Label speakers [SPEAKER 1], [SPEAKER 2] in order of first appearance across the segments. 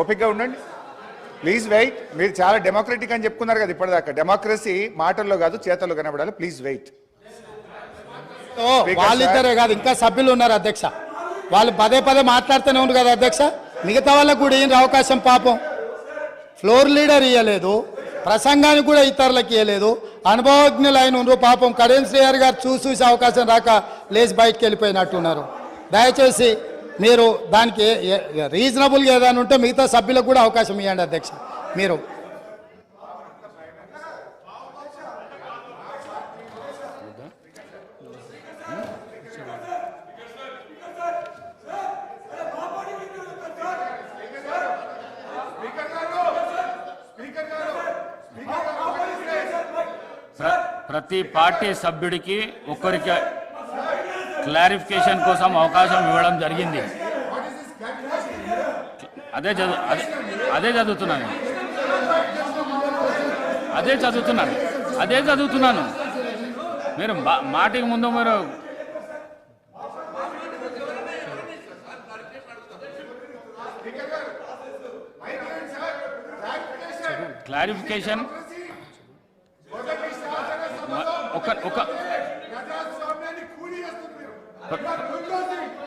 [SPEAKER 1] ఓపికగా ఉండండి. Please wait మీరు చాలా డెమోక్రటిక్ అని చెప్పుకున్నారు కదా ఇప్పటిదాకా. డెమోక్రసీ మాటల్లో కాదు చేతల్లో కనబడాలి. ప్లీజ్ వెయిట్
[SPEAKER 2] వాళ్ళిద్దరే కాదు ఇంకా సభ్యులు ఉన్నారు అధ్యక్ష. వాళ్ళు పదే పదే మాట్లాడుతూనే ఉన్నారు కదా అధ్యక్ష. మిగతా వాళ్ళకు కూడా ఇయ్యండి అవకాశం పాపం? ఫ్లోర్ లీడర్ ఇవ్వలేదు ప్రసంగానికి కూడా ఇతరులకు ఇవ్వలేదు అనుభవజ్ఞులు అయిన ఉన్నారు పాపం. కరీం శ్రీహరి గారు చూసి చూసి అవకాశం రాక లేచి బయటకు వెళ్ళిపోయినట్టున్నారు. దయచేసి మీరు దానికి రీజనబుల్గా ఏదైనా ఉంటే మిగతా సభ్యులకు కూడా అవకాశం ఇవ్వండి అధ్యక్ష. మీరు.
[SPEAKER 3] ప్రతి పార్టీ సభ్యుడికి ఒక్కరికి క్లారిఫికేషన్ కోసం అవకాశం ఇవ్వడం జరిగింది. అదే చదువు అదే అదే చదువుతున్నాను. అదే చదువుతున్నాను. అదే చదువుతున్నాను. మీరు మా- మాటికి ముందు మీరు క్లారిఫికేషన్. ఒక ఒక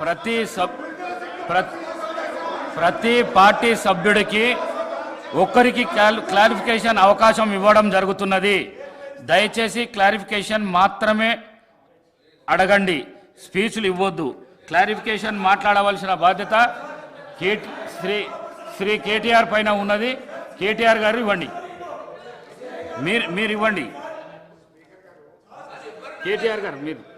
[SPEAKER 3] ప్రతి సబ్ ప్ర- ప్రతి పార్టీ సభ్యుడికి ఒక్కరికి క్లారిఫికేషన్ అవకాశం ఇవ్వడం జరుగుతున్నది. దయచేసి క్లారిఫికేషన్ మాత్రమే అడగండి. స్పీచ్లు ఇవ్వద్దు. క్లారిఫికేషన్ మాట్లాడవలసిన బాధ్యత కే శ్రీ శ్రీ కేటీఆర్ పైన ఉన్నది. కేటీఆర్ గారు ఇవ్వండి. మీరు మీరు ఇవ్వండి. కేటీఆర్ గారు మీరు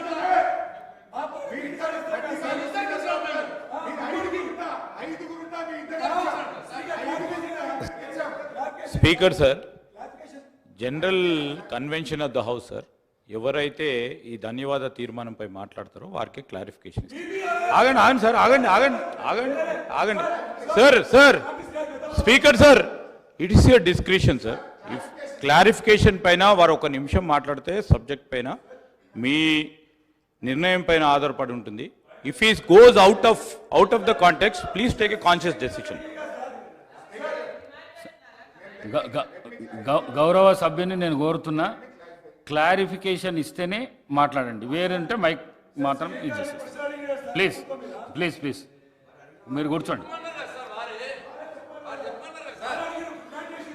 [SPEAKER 4] speaker sir general convention of the house sir ఎవరైతే ఈ ధన్యవాద తీర్మానంపై మాట్లాడతారో వారికి క్లారిఫికేషన్ ఆగండి ఆగండి సార్ ఆగండి ఆగండి ఆగండి ఆగండి. Sir sir speaker sir it is your discretion sir. If clarification పైన వారు ఒక నిమిషం మాట్లాడితే సబ్జెక్ట్ పైన మీ నిర్ణయం పైన ఆధారపడి ఉంటుంది. If is goes out of out of the context please take a conscious decision
[SPEAKER 3] గౌరవ సభ్యుని నేను కోరుతున్నా క్లారిఫికేషన్ ఇస్తేనే మాట్లాడండి. వేరంటే మైక్ మాత్రం ఇది చేసేస్తాను. Please please please. మీరు కూర్చోండి.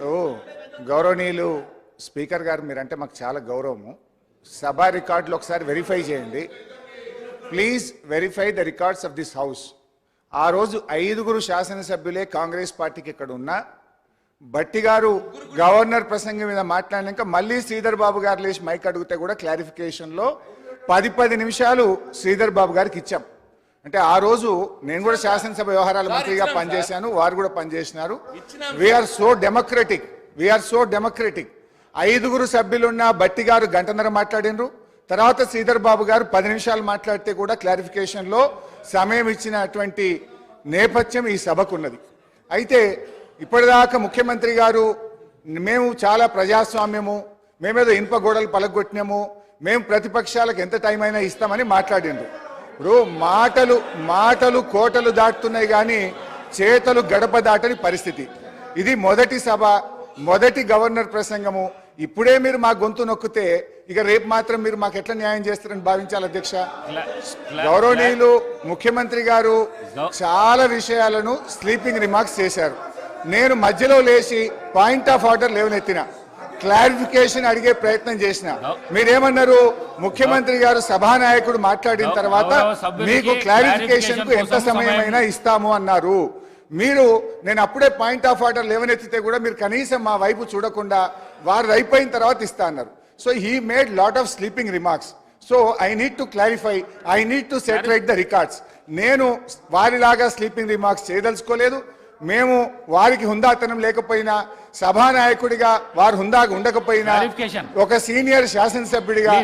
[SPEAKER 1] ఓ గౌరవనీయులు స్పీకర్ గారు మీరంటే మాకు చాలా గౌరవము. సభా రికార్డులు ఒకసారి వెరిఫై చేయండి. Please verify the records of this house. ఆ రోజు ఐదుగురు శాసనసభ్యులే కాంగ్రెస్ పార్టీకి ఇక్కడ ఉన్నా బట్టి గారు గవర్నర్ ప్రసంగం మీద మాట్లాడినాక మళ్ళీ శ్రీధర్ బాబు గారు లేచి మైక్ అడిగితే కూడా క్లారిఫికేషన్లో పది పది నిమిషాలు శ్రీధర్ బాబు గారికి ఇచ్చాం. అంటే ఆ రోజు నేను కూడా శాసనసభ వ్యవహారాల మంత్రిగా పనిచేశాను వారు కూడా పనిచేసినారు. We are so democratic we are so democratic ఐదుగురు సభ్యులున్న బట్టి గారు గంటన్నర మాట్లాడినరు. తర్వాత శ్రీధర్ బాబు గారు పది నిమిషాలు మాట్లాడితే కూడా క్లారిఫికేషన్లో సమయం ఇచ్చినటువంటి నేపథ్యం ఈ సభకున్నది అయితే ఇప్పటిదాకా ముఖ్యమంత్రి గారు మేము చాలా ప్రజాస్వామ్యము మేమేదో ఇనుప గోడలు పలగొట్టినాము మేము ప్రతిపక్షాలకు ఎంత టైం అయినా ఇస్తామని మాట్లాడిండ్రు ఇప్పుడు మాటలు మాటలు కోటలు దాటుతున్నాయి కానీ చేతలు గడప దాటని పరిస్థితి. ఇది మొదటి సభ మొదటి గవర్నర్ ప్రసంగము. ఇప్పుడే మీరు మా గొంతు నొక్కితే ఇక రేపు మాత్రం మీరు మాకు ఎట్లా న్యాయం చేస్తారని భావించాలి అధ్యక్ష. గౌరవనీయులు ముఖ్యమంత్రి గారు చాలా విషయాలను స్లీపింగ్ రిమార్క్స్ చేశారు. నేను మధ్యలో లేచి పాయింట్ ఆఫ్ ఆర్డర్ లేవనెత్తిన. క్లారిఫికేషన్ అడిగే ప్రయత్నం చేసిన. మీరేమన్నారు? ముఖ్యమంత్రి గారు సభానాయకుడు మాట్లాడిన తర్వాత మీకు క్లారిఫికేషన్కు ఎంత
[SPEAKER 3] clarification
[SPEAKER 1] సమయం. అయినా ఇస్తాము అన్నారు. మీరు నేను అప్పుడే పాయింట్ ఆఫ్ ఆర్డర్ లేవనెత్తితే కూడా మీరు కనీసం మా వైపు చూడకుండా వారు అయిపోయిన తర్వాత ఇస్తా అన్నారు. So he made lot of sleeping remarks so I need to clarify I need to set right the records నేను వారిలాగా స్లీపింగ్ రిమార్క్స్ చేయదలుచుకోలేదు. మేము వారికి హుందాతనం లేకపోయినా సభానాయకుడిగా వారు హుందాగా ఉండకపోయినా. ఒక సీనియర్ శాసనసభ్యుడిగా.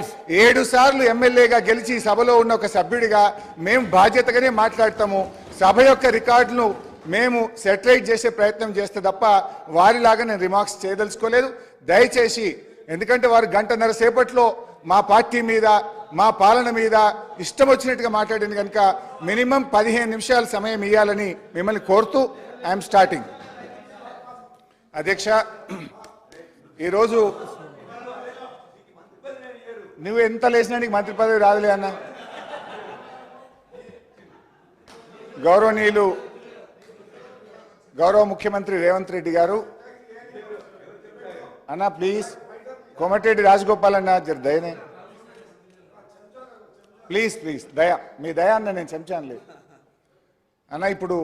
[SPEAKER 1] ఏడు సార్లు ఎమ్మెల్యేగా గెలిచి సభలో ఉన్న ఒక సభ్యుడిగా మేము బాధ్యతగానే మాట్లాడతాము సభ యొక్క రికార్డును మేము సెటరైట్ చేసే ప్రయత్నం చేస్తే తప్ప వారిలాగా నేను రిమార్క్స్ చేయదలుచుకోలేదు దయచేసి ఎందుకంటే వారు గంటన్నర సేపట్లో మా పార్టీ మీద మా పాలన మీద ఇష్టం వచ్చినట్టుగా మాట్లాడింది కనుక మినిమం పదిహేను నిమిషాల సమయం ఇవ్వాలని మిమ్మల్ని కోరుతూ ఐఎమ్ స్టార్టింగ్ అధ్యక్ష ఈరోజు నువ్వు ఎంత లేచినా నీకు మంత్రి పదవి రాదులే అన్న. గౌరవనీయులు గౌరవ ముఖ్యమంత్రి రేవంత్ రెడ్డి గారు అన్న ప్లీజ్ కోమటిరెడ్డి రాజగోపాల్ అన్న దయనే. ప్లీజ్ ప్లీజ్ దయ మీ దయా అన్న నేను చెంచానులే. అన్న ఇప్పుడు